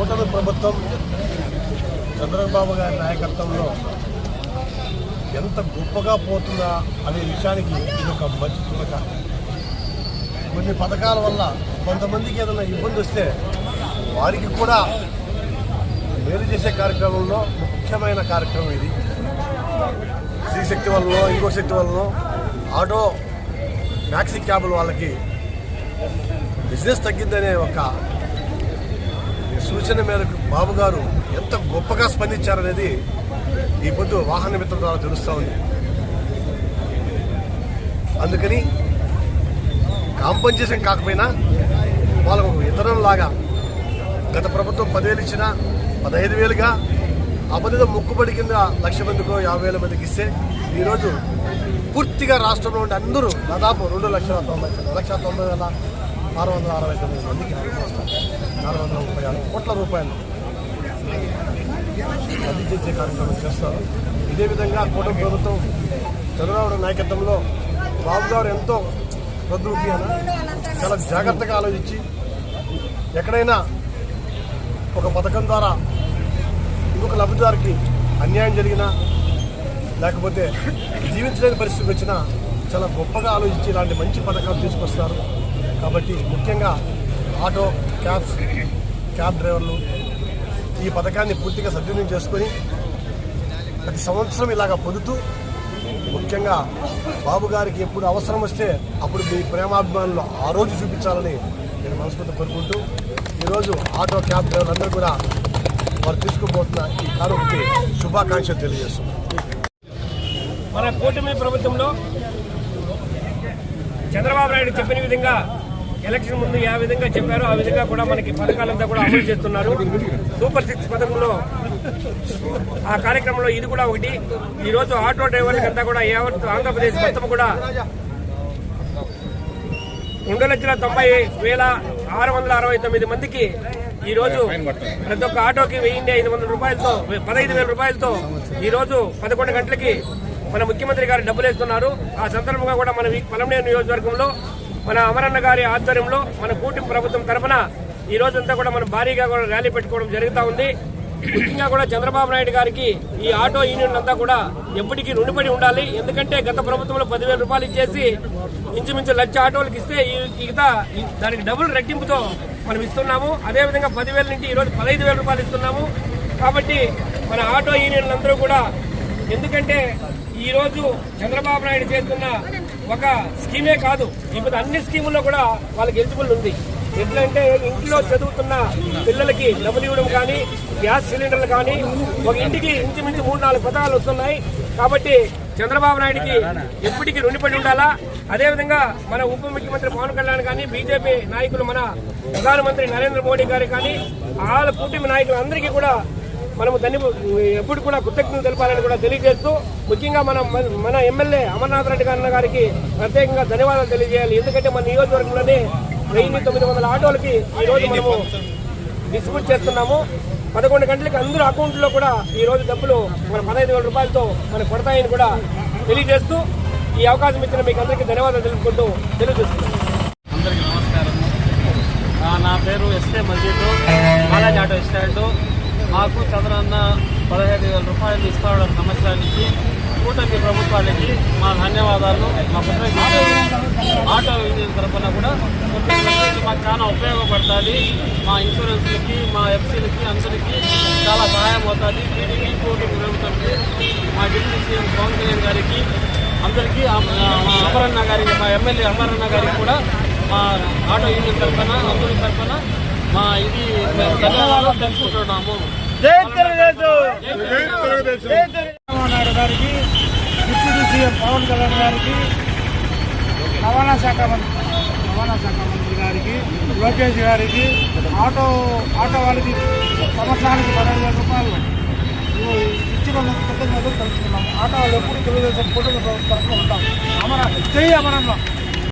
కూటమి ప్రభుత్వం చంద్రబాబు గారి నాయకత్వంలో ఎంత గొప్పగా పోతుందా అనే విషయానికి ఇది ఒక మంచి తులక కొన్ని పథకాల వల్ల కొంతమందికి ఏదైనా ఇబ్బంది వస్తే వారికి కూడా మేలు చేసే కార్యక్రమంలో ముఖ్యమైన కార్యక్రమం ఇది. స్త్రీ శక్తి వలన ఇంకో శక్తి వలన ఆటో మ్యాక్సీ క్యాబుల వాళ్ళకి బిజినెస్ తగ్గిందనే ఒక సూచన మేరకు బాబు గారు ఎంత గొప్పగా స్పందించారనేది ఈ పొద్దు వాహన మిత్రం ద్వారా తెలుస్తూ ఉంది. అందుకని కాంపన్సేషన్ కాకపోయినా వాళ్ళకు ఇతరంలాగా గత ప్రభుత్వం పదివేలు ఇచ్చినా పదహైదు వేలుగా అబద్ధ ముక్కుబడి కింద లక్ష మందికో యాభై వేల మందికి ఇస్తే ఈరోజు పూర్తిగా రాష్ట్రంలో ఉండే అందరూ దాదాపు రెండు లక్షల తొంభై లక్ష తొంభై వేల ఆరు వందల అరవై తొమ్మిది మందికి నాలుగు వందల ముప్పై ఆరు కోట్ల రూపాయలు అందించే కార్యక్రమం చేస్తారు. ఇదే విధంగా కూటమి ప్రభుత్వం చంద్రబాబు నాయకత్వంలో బాబు గారు ఎంతో ప్రదృతి చాలా జాగ్రత్తగా ఆలోచించి ఎక్కడైనా ఒక పథకం ద్వారా ఇంకొక లబ్ధిదారికి అన్యాయం జరిగినా లేకపోతే జీవించలేని పరిస్థితి వచ్చినా చాలా గొప్పగా ఆలోచించి ఇలాంటి మంచి పథకాలు తీసుకొస్తారు. కాబట్టి ముఖ్యంగా ఆటో క్యాబ్స్ క్యాబ్ డ్రైవర్లు ఈ పథకాన్ని పూర్తిగా సద్వినియోగం చేసుకొని ప్రతి సంవత్సరం ఇలాగా పొందుతూ ముఖ్యంగా బాబు గారికి ఎప్పుడు అవసరం వస్తే అప్పుడు మీ ప్రేమాభిమానులు ఆ రోజు చూపించాలని నేను మనస్ఫూర్తి కోరుకుంటూ ఈరోజు ఆటో క్యాబ్ డ్రైవర్లందరూ కూడా వారు తీసుకుపోతున్న ఈ కారుకి శుభాకాంక్షలు తెలియజేస్తున్నాను మన కూటమి ప్రభుత్వంలో చంద్రబాబు నాయుడు చెప్పిన విధంగా ఎలక్షన్ ముందు ఏ విధంగా చెప్పారో ఆ విధంగా కూడా మనకి పథకాలంతా కూడా అమలు చేస్తున్నారు. సూపర్ సిక్స్ పథకంలో ఆ కార్యక్రమంలో ఇది కూడా ఒకటి. ఈరోజు ఆటో డ్రైవర్లకంతా కూడా యావత్ ఆంధ్రప్రదేశ్ మొత్తం కూడా రెండు లక్షల తొంభై వేల ఆరు వందల అరవై తొమ్మిది మందికి ఈ రోజు ప్రతి ఒక్క ఆటోకి వెయ్యి ఐదు వందల రూపాయలతో పదహైదు వేల రూపాయలతో ఈ రోజు పదకొండు గంటలకి మన ముఖ్యమంత్రి గారు డబ్బులు వేస్తున్నారు ఆ సందర్భంగా కూడా మన పలమనేరు నియోజకవర్గంలో మన అమరన్న గారి ఆధ్వర్యంలో మన కూటమి ప్రభుత్వం తరఫున ఈ రోజంతా కూడా మనం భారీగా కూడా ర్యాలీ పెట్టుకోవడం జరుగుతూ ఉంది. ముఖ్యంగా కూడా చంద్రబాబు నాయుడు గారికి ఈ ఆటో యూనియన్ అంతా కూడా ఎప్పటికీ రుణపడి ఉండాలి. ఎందుకంటే గత ప్రభుత్వంలో పదివేల రూపాయలు ఇచ్చేసి ఇంచుమించు లక్ష ఆటోలకు ఇస్తే ఈ- దానికి డబుల్ రెట్టింపుతో మనం ఇస్తున్నాము. అదేవిధంగా పదివేల నుండి ఈరోజు పదహైదు వేల రూపాయలు ఇస్తున్నాము. కాబట్టి మన ఆటో యూనియన్లందరూ కూడా ఎందుకంటే ఈరోజు చంద్రబాబు నాయుడు చేస్తున్న ఒక స్కీమే కాదు. ఇప్పుడు అన్ని స్కీముల్లో కూడా వాళ్ళకి ఎలిజిబుల్ ఉంది. ఎట్లంటే ఇంట్లో చదువుతున్న పిల్లలకి డబ్బులు ఇవ్వడం కానీ గ్యాస్ సిలిండర్లు కానీ ఒక ఇంటికి ఇంచుమించు మూడు నాలుగు పథకాలు వస్తున్నాయి. కాబట్టి చంద్రబాబు నాయుడికి ఎప్పటికీ రుణిపడి ఉండాలా? అదేవిధంగా మన ఉప ముఖ్యమంత్రి పవన్ కళ్యాణ్ కానీ బీజేపీ నాయకులు మన ప్రధానమంత్రి నరేంద్ర మోడీ గారు కానీ వాళ్ళ కూటమి నాయకులందరికీ కూడా మనము దాన్ని ఎప్పుడు కూడా కృతజ్ఞతలు తెలపాలని కూడా తెలియజేస్తూ ముఖ్యంగా మన మన ఎమ్మెల్యే అమర్నాథ్ రెడ్డి గారి గారికి ప్రత్యేకంగా ధన్యవాదాలు తెలియజేయాలి. ఎందుకంటే మన నియోజకవర్గంలోనే వెయ్యి తొమ్మిది వందల ఆటోలకి ఈరోజు రోజు మనము డిస్ట్రిబ్యూట్ చేస్తున్నాము. పదకొండు గంటలకి అందరూ అకౌంట్లో కూడా ఈరోజు డబ్బులు మన పదహైదు వేల రూపాయలతో మనకు పడతాయని కూడా తెలియజేస్తూ ఈ అవకాశం ఇచ్చిన మీకు అందరికీ ధన్యవాదాలు తెలుపుకుంటూ తెలియజేస్తున్నాను. అందరికీ నమస్కారం నా పేరు SK Majeed. Balaji auto stand మాకు చంద్రన్న పదహైదు వేల రూపాయలు ఇస్తాడు సంవత్సరానికి కూటమి ప్రభుత్వానికి మా ధన్యవాదాలు. మా ఆటో యూనియన్ తరఫున కూడా మాకు చాలా ఉపయోగపడుతుంది. మా ఇన్సూరెన్స్లకి మా ఎఫ్సీలకి అందరికీ చాలా సహాయం అవుతుంది. టీడీపీ కూటమి ప్రభుత్వంకి మా డిప్యూటీ సీఎం పవన్ కళ్యాణ్ గారికి అందరికీ మా అమరన్న గారికి మా ఎమ్మెల్యే అమరన్న గారికి కూడా మా ఆటో యూనియన్ తరఫున అందరి తరఫున మా ఇది ధన్యవాదాలు తెలుసుకుంటున్నాము. నాయుడు గారికి డిప్యూటీ సీఎం పవన్ కళ్యాణ్ గారికి రవాణా శాఖ మంత్రి రవాణా శాఖ మంత్రి గారికి లోకేష్ గారికి ఆటో ఆటో వాళ్ళకి సంవత్సరానికి పదహైదు వేల రూపాయలు ఇచ్చినందుకు కృతజ్ఞతలు తెలుసుకున్నాం ఆటో వాళ్ళు ఎప్పుడు తెలుగుదేశం కుటుంబ ప్రభుత్వం ఉంటాం అమర జై అమరన్న